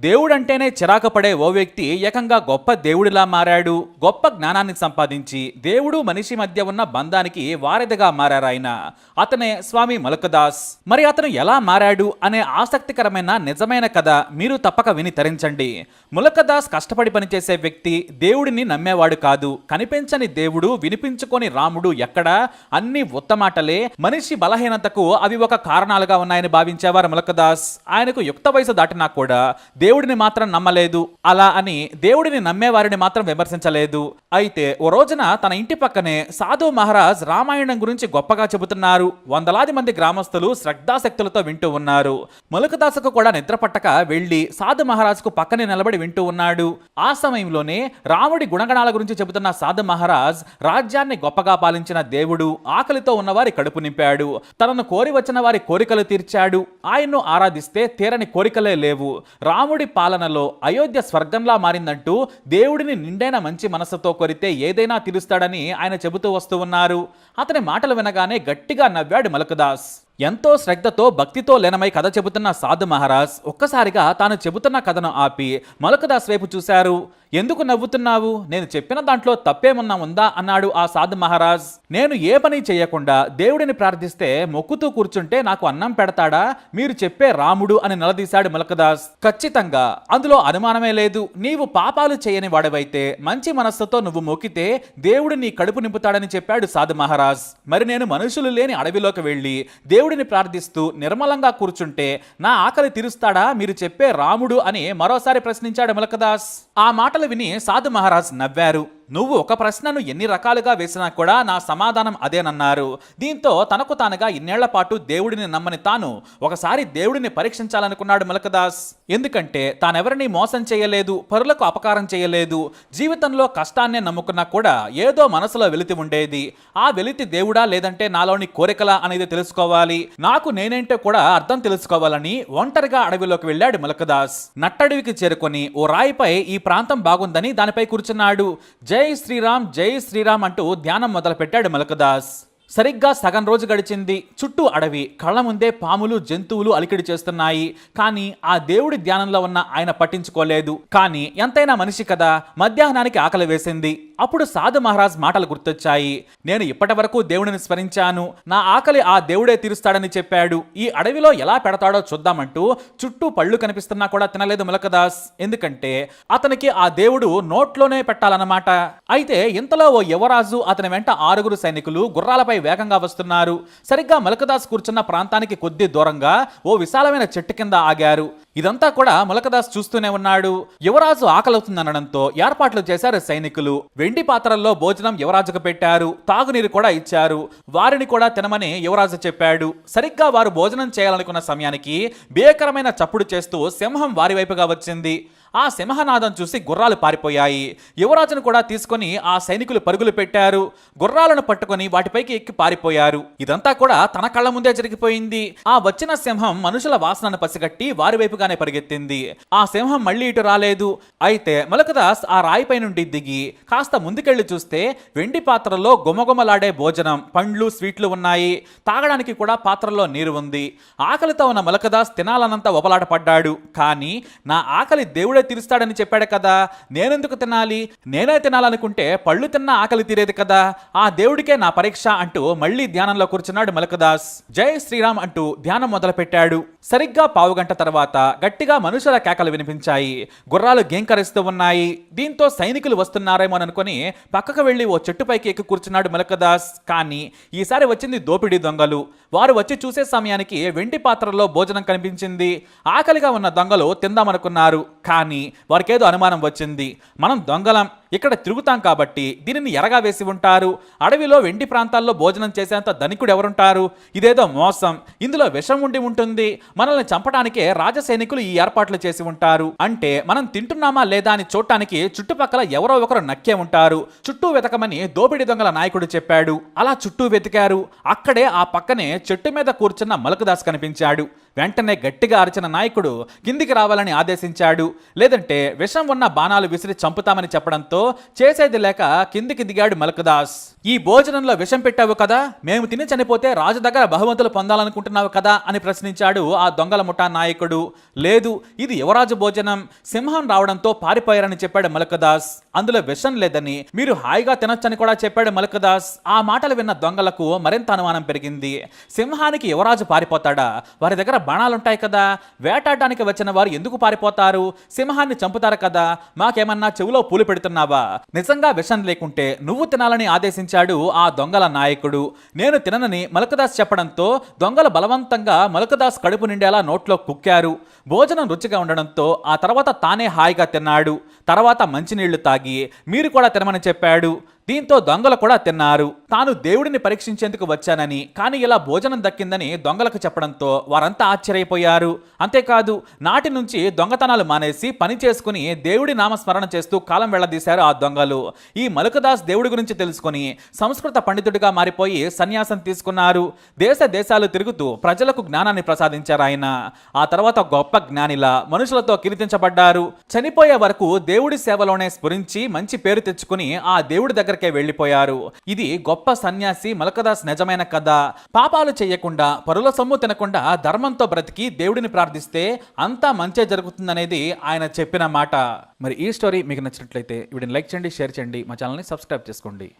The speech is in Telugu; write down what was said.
దేవుడంటేనే చిరాకు పడే ఓ వ్యక్తి ఏకంగా గొప్ప దేవుడిలా మారాడు. గొప్ప జ్ఞానాన్ని సంపాదించి దేవుడు మనిషి మధ్య ఉన్న బంధానికి వారధిగా మారారాయన అతనే స్వామి మలకదాస్. మరి అతను ఎలా మారాడు అనే ఆసక్తికరమైన నిజమైన కథ మీరు తప్పక విని తరించండి. ములకదాస్ కష్టపడి పనిచేసే వ్యక్తి దేవుడిని నమ్మేవాడు కాదు. కనిపించని దేవుడు వినిపించుకొని రాముడు ఎక్కడా? అన్ని ఉత్తమాటలే మనిషి బలహీనతకు అవి ఒక కారణాలుగా ఉన్నాయని భావించేవారు ములకదాస్. ఆయనకు యుక్త వయసు దాటినా కూడా దేవుడిని మాత్రం నమ్మలేదు. అలా అని దేవుడిని నమ్మేవారిని మాత్రం విమర్శించలేదు. అయితే ఓ రోజున తన ఇంటి పక్కనే సాధు మహారాజ్ రామాయణం గురించి గొప్పగా చెబుతున్నారు. వందలాది మంది గ్రామస్తులు శ్రద్ధాశక్తులతో వింటూ ఉన్నారు. ములకదాసుకు కూడా నిద్రపట్టక వెళ్ళి సాధు మహారాజ్కు పక్కనే నిలబడి వింటూ ఉన్నాడు. ఆ సమయంలోనే రాముడి గుణగణాల గురించి చెబుతున్న సాధు మహారాజ్ రాజ్యాన్ని గొప్పగా పాలించిన దేవుడు ఆకలితో ఉన్నవారి కడుపు నింపాడు. తనను కోరి వచ్చిన వారి కోరికలు తీర్చాడు. ఆయన్ను ఆరాధిస్తే తీరని కోరికలే లేవు. రాముడి పాలనలో అయోధ్య స్వర్గంలా మారిందంటూ దేవుడిని నిండైన మంచి మనసుతో కొరితే ఏదైనా తీరుస్తాడని ఆయన చెబుతూ వస్తూ ఉన్నారు. అతని మాటలు వినగానే గట్టిగా నవ్వాడు మలకదాస్. ఎంతో శ్రద్ధతో భక్తితో లీనమై కథ చెబుతున్న సాధు మహారాజ్ ఒక్కసారిగా తాను చెబుతున్న కథను ఆపి మలకదాస్ వైపు చూశారు. ఎందుకు నవ్వుతున్నావు? నేను చెప్పిన దాంట్లో తప్పేమన్నా ఉందా? అన్నాడు ఆ సాధు మహారాజ్. నేను ఏ పని చేయకుండా దేవుడిని ప్రార్థిస్తే మొక్కుతూ కూర్చుంటే నాకు అన్నం పెడతాడా? మీరు చెప్పే రాముడు అని నిలదీశాడు మలకదాస్. ఖచ్చితంగా. అందులో అనుమానమే లేదు. నీవు పాపాలు చేయని వాడవైతే మంచి మనస్సుతో నువ్వు మొక్కితే దేవుడు నీ కడుపు నింపుతాడని చెప్పాడు సాధు మహారాజ్. మరి నేను మనుషులు లేని అడవిలోకి వెళ్ళి దేవుడిని ప్రార్థిస్తూ నిర్మలంగా కూర్చుంటే నా ఆకలి తీరుస్తాడా? మీరు చెప్పే రాముడు అని మరోసారి ప్రశ్నించాడు మలకదాస్. ఆ మాట మాటలు విని సాధు మహారాజ్ నవ్వారు. నువ్వు ఒక ప్రశ్నను ఎన్ని రకాలుగా వేసినా కూడా నా సమాధానం అదేనన్నారు. దీంతో తనకు తానుగా ఇన్నేళ్ళ పాటు దేవుడిని నమ్మని తాను ఒకసారి దేవుడిని పరీక్షించాలనుకున్నాడు మలకదాస్. ఎందుకంటే తానెవరిని మోసం చేయలేదు పరులకు అపకారం చేయలేదు జీవితంలో కష్టాన్నే నమ్ముకున్నా కూడా ఏదో మనసులో వెలితి ఉండేది. ఆ వెలితి దేవుడా లేదంటే నాలోని కోరికలా అనేది తెలుసుకోవాలి. నాకు నేనేంటో కూడా అర్థం తెలుసుకోవాలని ఒంటరిగా అడవిలోకి వెళ్ళాడు మలకదాస్. నట్టడవికి చేరుకొని ఓ రాయిపై ఈ ప్రాంతం బాగుందని దానిపై కూర్చున్నాడు. జై శ్రీరామ్ జై శ్రీరామ్ అంటూ ధ్యానం మొదలుపెట్టాడు మలకదాస్. సరిగ్గా సగం రోజు గడిచింది. చుట్టూ అడవి కళ్ళ ముందే పాములు జంతువులు అలికిడి చేస్తున్నాయి. కానీ ఆ దేవుడి ధ్యానంలో ఉన్న ఆయన పట్టించుకోలేదు. కానీ ఎంతైనా మనిషి కదా మధ్యాహ్నానికి ఆకలి వేసింది. అప్పుడు సాధు మహారాజ్ మాటలు గుర్తొచ్చాయి. నేను ఇప్పటి వరకు దేవుడిని స్మరించాను. నా ఆకలి ఆ దేవుడే తీరుస్తాడని చెప్పాడు. ఈ అడవిలో ఎలా పెడతాడో చూద్దామంటూ చుట్టూ పళ్ళు కనిపిస్తున్నా కూడా తినలేదు ములకదాస్. ఎందుకంటే అతనికి ఆ దేవుడు నోట్లోనే పెట్టాలన్నమాట. అయితే ఇంతలో ఓ యువరాజు అతని వెంట ఆరుగురు సైనికులు గుర్రాలపై వేగంగా వస్తున్నారు. సరిగ్గా మలకదాస్ కూర్చున్న ప్రాంతానికి కొద్ది దూరంగా ఓ విశాలమైన చెట్టు కింద ఆగారు. ఇదంతా కూడా ములకదాస్ చూస్తూనే ఉన్నాడు. యువరాజు ఆకలవుతుందనడంతో ఏర్పాట్లు చేశారు సైనికులు. వెండి పాత్రల్లో భోజనం యువరాజుకు పెట్టారు. తాగునీరు కూడా ఇచ్చారు. వారిని కూడా తినమని యువరాజు చెప్పాడు. సరిగ్గా వారు భోజనం చేయాలనుకున్న సమయానికి భీకరమైన చప్పుడు చేస్తూ సింహం వారి వైపుగా వచ్చింది. ఆ సింహనాదం చూసి గుర్రాలు పారిపోయాయి. యువరాజును కూడా తీసుకొని ఆ సైనికులు పరుగులు పెట్టారు. గుర్రాలను పట్టుకొని వాటిపైకి ఎక్కి పారిపోయారు. ఇదంతా కూడా తన కళ్ళ ముందే జరిగిపోయింది. ఆ వచ్చిన సింహం మనుషుల వాసనను పసిగట్టి వారి వైపుగానే పరిగెత్తింది. ఆ సింహం మళ్ళీ ఇటు రాలేదు. అయితే మలకదాస్ ఆ రాయిపై నుండి దిగి కాస్త ముందుకెళ్ళి చూస్తే వెండి పాత్రలో గుమగుమలాడే భోజనం పండ్లు స్వీట్లు ఉన్నాయి. తాగడానికి కూడా పాత్రలో నీరు ఉంది. ఆకలితో ఉన్న మలకదాస్ తినాలనంత ఒబలాట పడ్డాడు. కానీ నా ఆకలి దేవుడే తీరుస్తాడని చెప్పాడు కదా. నేనెందుకు తినాలి? నేనే తినాలనుకుంటే పళ్ళు తిన్నా ఆకలి తీరేది కదా. ఆ దేవుడికే నా పరీక్ష అంటూ మళ్ళీ ధ్యానంలో కూర్చున్నాడు మలకదాస్. జై శ్రీరామ్ అంటూ ధ్యానం మొదలుపెట్టాడు. సరిగ్గా పావుగంట తర్వాత గట్టిగా మనుషుల కేకలు వినిపించాయి. గుర్రాలు గేంకరిస్తూ ఉన్నాయి. దీంతో సైనికులు వస్తున్నారేమో అనుకుని పక్కకు వెళ్ళి ఓ చెట్టుపైకి ఎక్కి కూర్చున్నాడు మలకదాస్. కానీ ఈసారి వచ్చింది దోపిడీ దొంగలు. వారు వచ్చి చూసే సమయానికి వెండి పాత్రలో భోజనం కనిపించింది. ఆకలిగా ఉన్న దొంగలు తిందామనుకున్నారు. కానీ వారికేదో అనుమానం వచ్చింది. మనం దొంగలం ఇక్కడ తిరుగుతాం కాబట్టి దీనిని ఎరగా వేసి ఉంటారు. అడవిలో వెండి ప్రాంతాల్లో భోజనం చేసేంత ధనికుడు ఎవరుంటారు? ఇదేదో మోసం. ఇందులో విషం ఉండి ఉంటుంది. మనల్ని చంపడానికే రాజసైనికులు ఈ ఏర్పాట్లు చేసి ఉంటారు. అంటే మనం తింటున్నామా లేదా అని చూడటానికి చుట్టుపక్కల ఎవరో ఒకరు నక్కే ఉంటారు. చుట్టూ వెతకమని దోపిడి దొంగల నాయకుడు చెప్పాడు. అలా చుట్టూ వెతికారు. అక్కడే ఆ పక్కనే చెట్టు మీద కూర్చున్న మలకదాస్ కనిపించాడు. వెంటనే గట్టిగా అరిచిన నాయకుడు కిందికి రావాలని ఆదేశించాడు. లేదంటే విషం ఉన్న బాణాలు విసిరి చంపుతామని చెప్పడంతో చెప్పడంతో చేసేది లేక కిందికి దిగాడు మలకదాస్. ఈ భోజనంలో విషం పెట్టావు కదా? మేము తిని చనిపోతే రాజు దగ్గర బహుమతులు పొందాలనుకుంటున్నావు కదా? అని ప్రశ్నించాడు ఆ దొంగల ముఠా నాయకుడు. లేదు ఇది యువరాజు భోజనం. సింహం రావడంతో పారిపోయారని చెప్పాడు మలకదాస్. అందులో విషం లేదని మీరు హాయిగా తినొచ్చని కూడా చెప్పాడు మలకదాస్. ఆ మాటలు విన్న దొంగలకు మరింత అనుమానం పెరిగింది. సింహానికి యువరాజు పారిపోతాడా? వారి దగ్గర బాణాలుంటాయి కదా? వేటాడడానికి వచ్చిన వారు ఎందుకు పారిపోతారు? సింహాన్ని చంపుతారు కదా? మాకేమన్నా చెవిలో పూలు పెడుతున్నావా? నిజంగా విషం లేకుంటే నువ్వు తినాలని ఆదేశించాడు ఆ దొంగల నాయకుడు. నేను తిననని మలకదాస్ చెప్పడంతో దొంగలు బలవంతంగా మలకదాస్ కడుపు నిండేలా నోట్లో కుక్కారు. భోజనం రుచిగా ఉండడంతో ఆ తర్వాత తానే హాయిగా తిన్నాడు. తర్వాత మంచినీళ్ళు తాగి మీరు కూడా తినమని చెప్పాడు. దీంతో దొంగలు కూడా తిన్నారు. తాను దేవుడిని పరీక్షించేందుకు వచ్చానని కానీ ఇలా భోజనం దక్కిందని దొంగలకు చెప్పడంతో వారంతా ఆశ్చర్యపోయారు. అంతేకాదు నాటి నుంచి దొంగతనాలు మానేసి పని చేసుకుని దేవుడి నామస్మరణ చేస్తూ కాలం వెళ్ళదీశారు ఆ దొంగలు. ఈ మలుకదాస్ దేవుడి గురించి తెలుసుకుని సంస్కృత పండితుడిగా మారిపోయి సన్యాసం తీసుకున్నారు. దేశ దేశాలు తిరుగుతూ ప్రజలకు జ్ఞానాన్ని ప్రసాదించారు ఆయన. ఆ తర్వాత గొప్ప జ్ఞానిలా మనుషులతో కీర్తించబడ్డారు. చనిపోయే వరకు దేవుడి సేవలోనే స్ఫురించి మంచి పేరు తెచ్చుకుని ఆ దేవుడి దగ్గర అక్కడికే వెళ్ళిపోయారు. ఇది గొప్ప సన్యాసి మలకదాస్ నిజమైన కథ. పాపాలు చేయకుండా పరుల సొమ్ము తినకుండా ధర్మంతో బ్రతికి దేవుడిని ప్రార్థిస్తే అంతా మంచే జరుగుతుందనేది ఆయన చెప్పిన మాట. మరి ఈ స్టోరీ మీకు నచ్చినట్లయితే వీడిని లైక్ చేయండి షేర్ చేయండి మా ఛానల్ని సబ్స్క్రైబ్ చేసుకోండి.